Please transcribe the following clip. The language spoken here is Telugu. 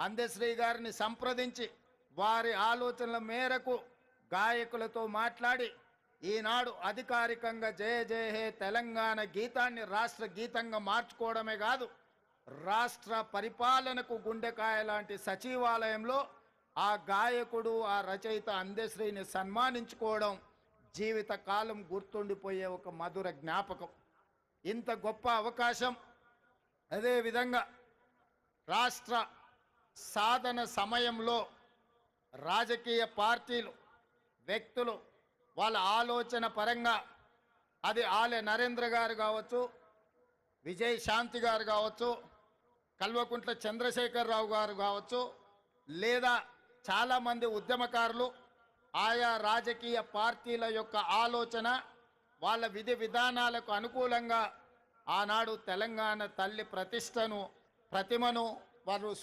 అందశ్రీ గారిని సంప్రదించి వారి ఆలోచనల మేరకు గాయకులతో మాట్లాడి ఈనాడు అధికారికంగా జయ జయ హే తెలంగాణ గీతాన్ని రాష్ట్ర గీతంగా మార్చుకోవడమే కాదు రాష్ట్ర పరిపాలనకు గుండెకాయ లాంటి సచివాలయంలో ఆ గాయకుడు ఆ రచయిత అందశ్రీని సన్మానించుకోవడం జీవిత కాలం గుర్తుండిపోయే ఒక మధుర జ్ఞాపకం. ఇంత గొప్ప అవకాశం అదేవిధంగా రాష్ట్ర సాధన సమయంలో రాజకీయ పార్టీలు వ్యక్తులు వాళ్ళ ఆలోచన పరంగా అది ఆలె నరేంద్ర గారు కావచ్చు విజయ్ శాంతి గారు కావచ్చు కల్వకుంట్ల చంద్రశేఖరరావు గారు కావచ్చు లేదా చాలామంది ఉద్యమకారులు ఆయా రాజకీయ పార్టీల యొక్క ఆలోచన వాళ్ళ విధి విధానాలకు అనుకూలంగా ఆనాడు తెలంగాణ తల్లి ప్రతిష్టను ప్రతిమను వారు